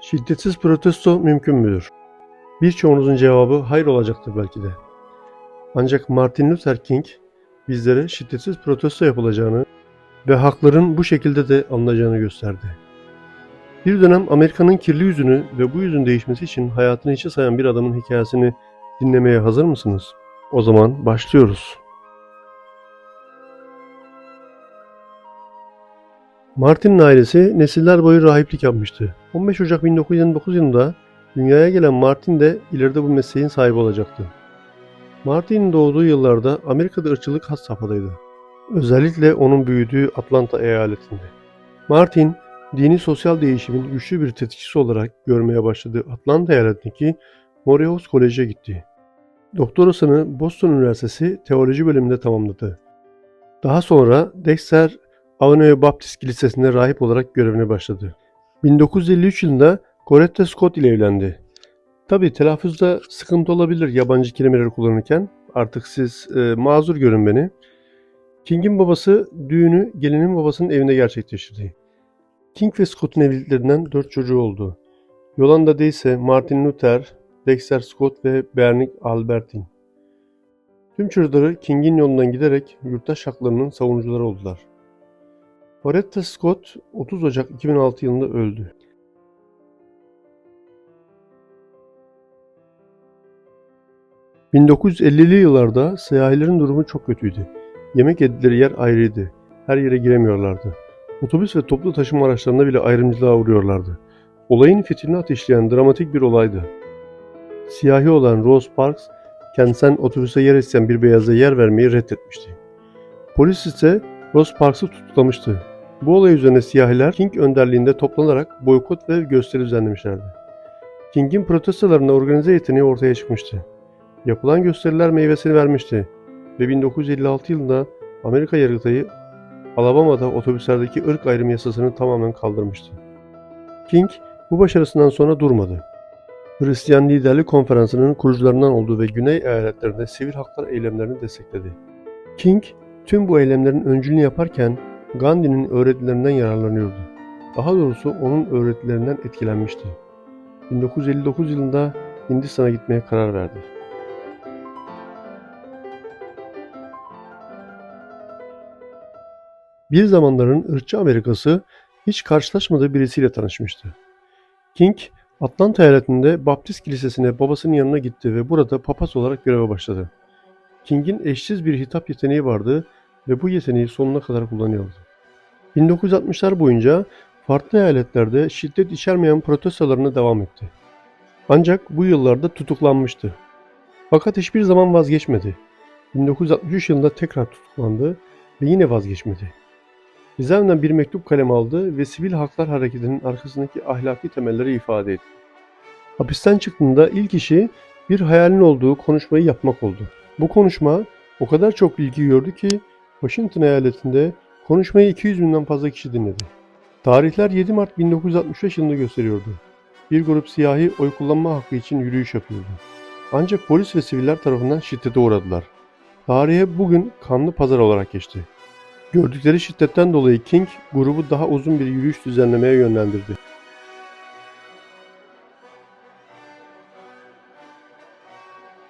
Şiddetsiz protesto mümkün müdür? Birçoğunuzun cevabı hayır olacaktır belki de. Ancak Martin Luther King bizlere şiddetsiz protesto yapılacağını ve hakların bu şekilde de alınacağını gösterdi. Bir dönem Amerika'nın kirli yüzünü ve bu yüzün değişmesi için hayatını hiçe sayan bir adamın hikayesini dinlemeye hazır mısınız? O zaman başlıyoruz. Martin'in ailesi nesiller boyu rahiplik yapmıştı. 15 Ocak 1929 yılında dünyaya gelen Martin de ileride bu mesleğin sahibi olacaktı. Martin'in doğduğu yıllarda Amerika'da ırkçılık has safhadaydı. Özellikle onun büyüdüğü Atlanta eyaletinde. Martin, dini sosyal değişimin güçlü bir tetikçisi olarak görmeye başladığı Atlanta eyaletindeki Morehouse College'e gitti. Doktorasını Boston Üniversitesi Teoloji bölümünde tamamladı. Daha sonra Dexter Avoneo Baptist Kilisesi'nde rahip olarak görevine başladı. 1953 yılında Coretta Scott ile evlendi. Tabi telaffuzda sıkıntı olabilir yabancı kelimeleri kullanırken. Artık siz e, mazur görün beni. King'in babası düğünü gelinin babasının evinde gerçekleştirdi. King ve Scott'un evliliklerinden dört çocuğu oldu. Yolanda'da ise Martin Luther, Dexter Scott ve Bernice Albertine. Tüm çocukları King'in yolundan giderek yurttaş haklarının savunucuları oldular. Coretta Scott 30 Ocak 2006 yılında öldü. ...1950'li yıllarda siyahilerin durumu çok kötüydü. Yemek yedikleri yer ayrıydı. Her yere giremiyorlardı. Otobüs ve toplu taşıma araçlarında bile ayrımcılığa uğruyorlardı. Olayın fitilini ateşleyen dramatik bir olaydı. Siyahi olan Rose Parks, kendinden otobüse yer isteyen bir beyaza yer vermeyi reddetmişti. Polis ise Rose Parks'ı tutuklamıştı. Bu olay üzerine siyahiler King önderliğinde toplanarak boykot ve gösteri düzenlemişlerdi. King'in protestolarında organize yeteneği ortaya çıkmıştı. Yapılan gösteriler meyvesini vermişti ve 1956 yılında Amerika Yargıtayı Alabama'da otobüslerdeki ırk ayrımı yasasını tamamen kaldırmıştı. King bu başarısından sonra durmadı. Hristiyan Liderlik Konferansı'nın kurucularından olduğu ve Güney eyaletlerinde sivil haklar eylemlerini destekledi. King tüm bu eylemlerin öncülüğünü yaparken Gandhi'nin öğretilerinden yararlanıyordu. Daha doğrusu onun öğretilerinden etkilenmişti. 1959 yılında Hindistan'a gitmeye karar verdi. Bir zamanların ırkçı Amerikası hiç karşılaşmadığı birisiyle tanışmıştı. King, Atlanta eyaletinde Baptist Kilisesi'ne babasının yanına gitti ve burada papaz olarak göreve başladı. King'in eşsiz bir hitap yeteneği vardı ve bu yeteneği sonuna kadar kullanıyordu. 1960'lar boyunca farklı eyaletlerde şiddet içermeyen protestolarına devam etti. Ancak bu yıllarda tutuklanmıştı. Fakat hiçbir zaman vazgeçmedi. 1963 yılında tekrar tutuklandı ve yine vazgeçmedi. Cezaevinden bir mektup kalem aldı ve Sivil Haklar Hareketi'nin arkasındaki ahlaki temelleri ifade etti. Hapisten çıktığında ilk işi bir hayalin olduğu konuşmayı yapmak oldu. Bu konuşma o kadar çok ilgi gördü ki Washington eyaletinde konuşmayı 200 binden fazla kişi dinledi. Tarihler 7 Mart 1965 yılında gösteriyordu. Bir grup siyahi oy kullanma hakkı için yürüyüş yapıyordu. Ancak polis ve siviller tarafından şiddete uğradılar. Tarihe bugün kanlı pazar olarak geçti. Gördükleri şiddetten dolayı King grubu daha uzun bir yürüyüş düzenlemeye yönlendirdi.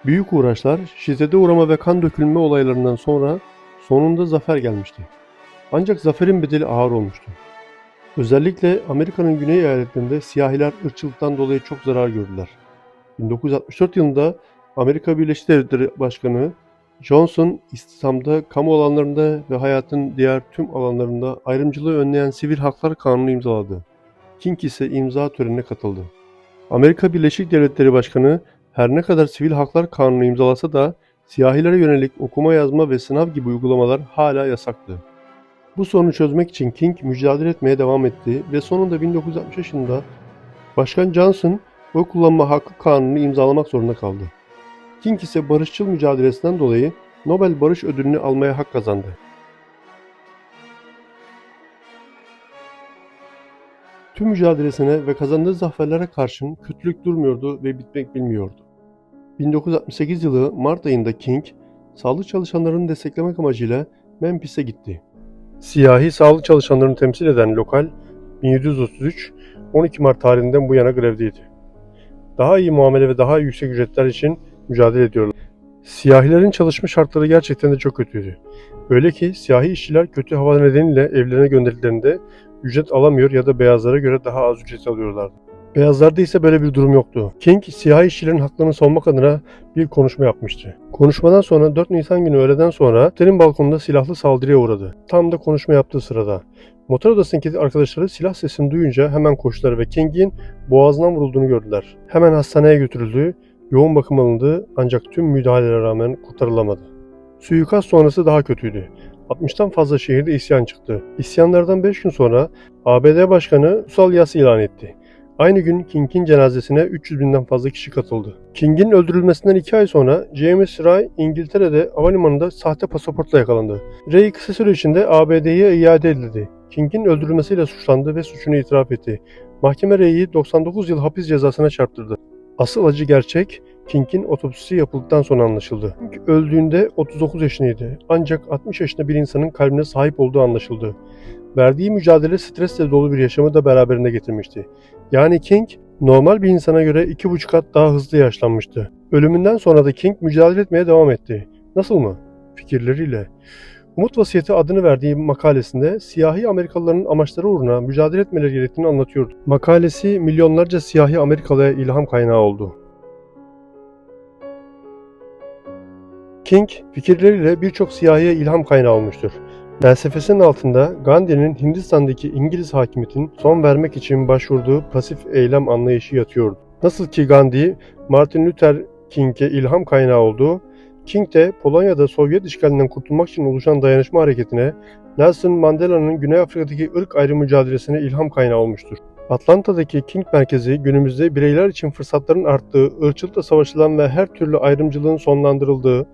Büyük uğraşlar, şiddete uğrama ve kan dökülme olaylarından sonra sonunda zafer gelmişti. Ancak zaferin bedeli ağır olmuştu. Özellikle Amerika'nın güney eyaletlerinde siyahiler ırkçılıktan dolayı çok zarar gördüler. 1964 yılında Amerika Birleşik Devletleri Başkanı Johnson, istihdamda, kamu alanlarında ve hayatın diğer tüm alanlarında ayrımcılığı önleyen Sivil Haklar Kanunu imzaladı. King ise imza törenine katıldı. Amerika Birleşik Devletleri Başkanı her ne kadar Sivil Haklar Kanunu imzalasa da siyahilere yönelik okuma yazma ve sınav gibi uygulamalar hala yasaktı. Bu sorunu çözmek için King mücadele etmeye devam etti ve sonunda 1960 yılında Başkan Johnson oy kullanma hakkı kanunu imzalamak zorunda kaldı. King ise barışçıl mücadelesinden dolayı Nobel Barış Ödülünü almaya hak kazandı. Tüm mücadelesine ve kazandığı zaferlere karşın kötülük durmuyordu ve bitmek bilmiyordu. 1968 yılı Mart ayında King, sağlık çalışanlarını desteklemek amacıyla Memphis'e gitti. Siyahi sağlık çalışanlarını temsil eden lokal, 1733 12 Mart tarihinden bu yana grevdeydi. Daha iyi muamele ve daha yüksek ücretler için mücadele ediyorlar. Siyahilerin çalışma şartları gerçekten de çok kötüydü. Öyle ki siyahi işçiler kötü hava nedeniyle evlerine gönderdiklerinde ücret alamıyor ya da beyazlara göre daha az ücret alıyorlardı. Beyazlarda ise böyle bir durum yoktu. King, siyahi işçilerin haklarını savunmak adına bir konuşma yapmıştı. Konuşmadan sonra 4 Nisan günü öğleden sonra otelin balkonunda silahlı saldırıya uğradı. Tam da konuşma yaptığı sırada. Motor odasındaki arkadaşları silah sesini duyunca hemen koştular ve King'in boğazından vurulduğunu gördüler. Hemen hastaneye götürüldü, yoğun bakım alındı ancak tüm müdahalelere rağmen kurtarılamadı. Suikast sonrası daha kötüydü. 60'tan fazla şehirde isyan çıktı. İsyanlardan 5 gün sonra ABD Başkanı ulusal yas ilan etti. Aynı gün King'in cenazesine 300 binden fazla kişi katıldı. King'in öldürülmesinden 2 ay sonra James Ray İngiltere'de havalimanında sahte pasaportla yakalandı. Ray kısa süre içinde ABD'ye iade edildi. King'in öldürülmesiyle suçlandı ve suçunu itiraf etti. Mahkeme Ray'i 99 yıl hapis cezasına çarptırdı. Asıl acı gerçek King'in otopsisi yapıldıktan sonra anlaşıldı. King öldüğünde 39 yaşındaydı. Ancak 60 yaşında bir insanın kalbine sahip olduğu anlaşıldı. Verdiği mücadele stresle dolu bir yaşamı da beraberinde getirmişti. Yani King normal bir insana göre iki buçuk kat daha hızlı yaşlanmıştı. Ölümünden sonra da King mücadele etmeye devam etti. Nasıl mı? Fikirleriyle. Umut Vasiyeti adını verdiği makalesinde siyahi Amerikalıların amaçları uğruna mücadele etmeleri gerektiğini anlatıyordu. Makalesi milyonlarca siyahi Amerikalıya ilham kaynağı oldu. King fikirleriyle birçok siyahiye ilham kaynağı olmuştur. Felsefesinin altında Gandhi'nin Hindistan'daki İngiliz hakimiyetin son vermek için başvurduğu pasif eylem anlayışı yatıyordu. Nasıl ki Gandhi, Martin Luther King'e ilham kaynağı oldu, King de Polonya'da Sovyet işgalinden kurtulmak için oluşan dayanışma hareketine, Nelson Mandela'nın Güney Afrika'daki ırk ayrı mücadelesine ilham kaynağı olmuştur. Atlanta'daki King merkezi günümüzde bireyler için fırsatların arttığı, ırkçılıkla savaşılan ve her türlü ayrımcılığın sonlandırıldığı,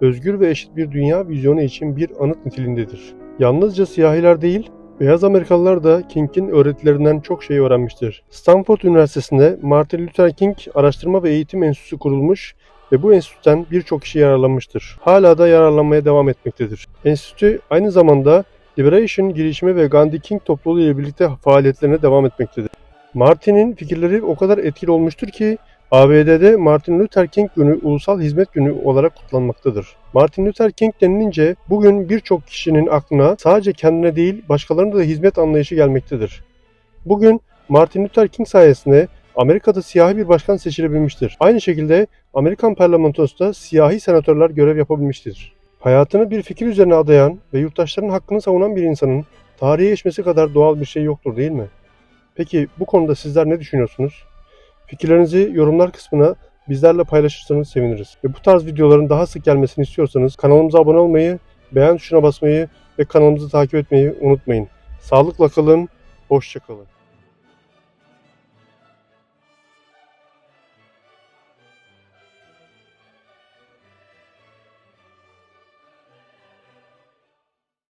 özgür ve eşit bir dünya vizyonu için bir anıt niteliğindedir. Yalnızca siyahiler değil, beyaz Amerikalılar da King'in öğretilerinden çok şey öğrenmiştir. Stanford Üniversitesi'nde Martin Luther King Araştırma ve Eğitim Enstitüsü kurulmuş ve bu enstitüden birçok kişi yararlanmıştır. Hala da yararlanmaya devam etmektedir. Enstitü aynı zamanda Liberation girişimi ve Gandhi King topluluğu ile birlikte faaliyetlerine devam etmektedir. Martin'in fikirleri o kadar etkili olmuştur ki ABD'de Martin Luther King Günü Ulusal Hizmet Günü olarak kutlanmaktadır. Martin Luther King denilince bugün birçok kişinin aklına sadece kendine değil başkalarına da hizmet anlayışı gelmektedir. Bugün Martin Luther King sayesinde Amerika'da siyahi bir başkan seçilebilmiştir. Aynı şekilde Amerikan parlamentosunda siyahi senatörler görev yapabilmiştir. Hayatını bir fikir üzerine adayan ve yurttaşların hakkını savunan bir insanın tarihe geçmesi kadar doğal bir şey yoktur değil mi? Peki bu konuda sizler ne düşünüyorsunuz? Fikirlerinizi yorumlar kısmına bizlerle paylaşırsanız seviniriz. Ve bu tarz videoların daha sık gelmesini istiyorsanız kanalımıza abone olmayı, beğen tuşuna basmayı ve kanalımızı takip etmeyi unutmayın. Sağlıkla kalın, hoşça kalın.